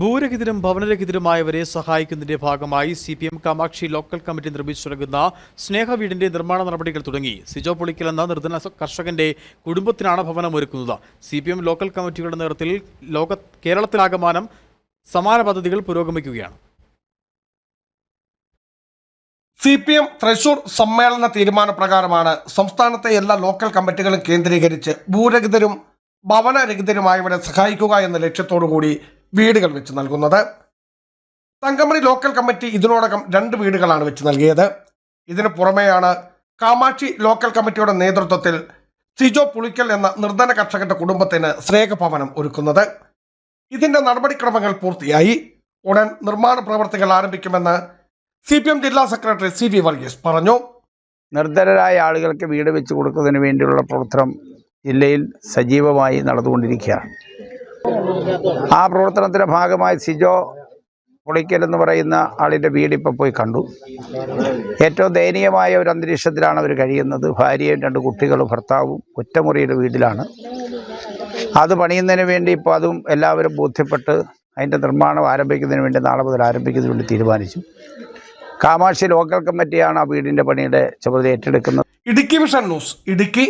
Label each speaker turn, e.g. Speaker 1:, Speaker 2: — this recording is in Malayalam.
Speaker 1: ഭൂരഹിതരും ഭവനരഹിതരുമായവരെ സഹായിക്കുന്നതിന്റെ ഭാഗമായി C P M Kamakshi local committee നിർമ്മിച്ചു നൽകുന്ന സ്നേഹവീടിന്റെ നിർമ്മാണ നടപടികൾ തുടങ്ങി. സിജോ പൊളിക്കൽ എന്ന നിർധന കർഷകന്റെ കുടുംബത്തിനാണ് ഭവനം ഒരുക്കുന്നത്. സി പി എം ലോക്കൽ കമ്മിറ്റികളുടെ നേതൃത്വത്തിൽ ലോക കേരളത്തിലാകമാനം സമാന പദ്ധതികൾ പുരോഗമിക്കുകയാണ്.
Speaker 2: സി പി എം തൃശൂർ സമ്മേളന തീരുമാനപ്രകാരമാണ് സംസ്ഥാനത്തെ എല്ലാ ലോക്കൽ കമ്മിറ്റികളും കേന്ദ്രീകരിച്ച് ഭൂരഹിതരും ഭവനരഹിതരുമായവരെ സഹായിക്കുക എന്ന ലക്ഷ്യത്തോടുകൂടി വീടുകൾ വെച്ച് നൽകുന്നത്. തങ്കമണി ലോക്കൽ കമ്മിറ്റി ഇതിനോടകം രണ്ട് വീടുകളാണ് വെച്ച് നൽകിയത്. ഇതിനു പുറമെയാണ് കാമാക്ഷി ലോക്കൽ കമ്മിറ്റിയുടെ നേതൃത്വത്തിൽ സിജോ പുളിക്കൽ എന്ന നിർധന കർഷകന്റെ കുടുംബത്തിന് സ്നേഹഭവനം ഒരുക്കുന്നത്. ഇതിന്റെ നടപടിക്രമങ്ങൾ പൂർത്തിയായി. ഉടൻ നിർമ്മാണ പ്രവർത്തികൾ ആരംഭിക്കുമെന്ന് സി പി എം ജില്ലാ സെക്രട്ടറി സി വി വർഗീസ് പറഞ്ഞു.
Speaker 3: നിർധനരായ ആളുകൾക്ക് വീട് വെച്ച് കൊടുക്കുന്നതിന് വേണ്ടിയുള്ള പ്രവർത്തനം ജില്ലയിൽ സജീവമായി നടന്നുകൊണ്ടിരിക്കുകയാണ്. ആ പ്രവർത്തനത്തിന്റെ ഭാഗമായി സിജോ പൊളിക്കൽ എന്ന് പറയുന്ന ആളിന്റെ വീട് ഇപ്പോൾ പോയി കണ്ടു. ഏറ്റവും ദയനീയമായ ഒരു അന്തരീക്ഷത്തിലാണ് അവർ കഴിയുന്നത്. ഭാര്യയും രണ്ട് കുട്ടികളും ഭർത്താവും ഒറ്റമുറിയുടെ വീട്ടിലാണ്. അത് പണിയുന്നതിന് വേണ്ടി ഇപ്പോൾ അതും എല്ലാവരും ബോധ്യപ്പെട്ട് അതിന്റെ നിർമ്മാണം ആരംഭിക്കുന്നതിന് വേണ്ടി നാളെ മുതൽ ആരംഭിക്കുന്നതിന് വേണ്ടി തീരുമാനിച്ചു. കാമാക്ഷി ലോക്കൽ കമ്മിറ്റിയാണ് ആ വീടിന്റെ പണിയുടെ ചുമതല ഏറ്റെടുക്കുന്നത്.
Speaker 2: Idukki vision news Idukki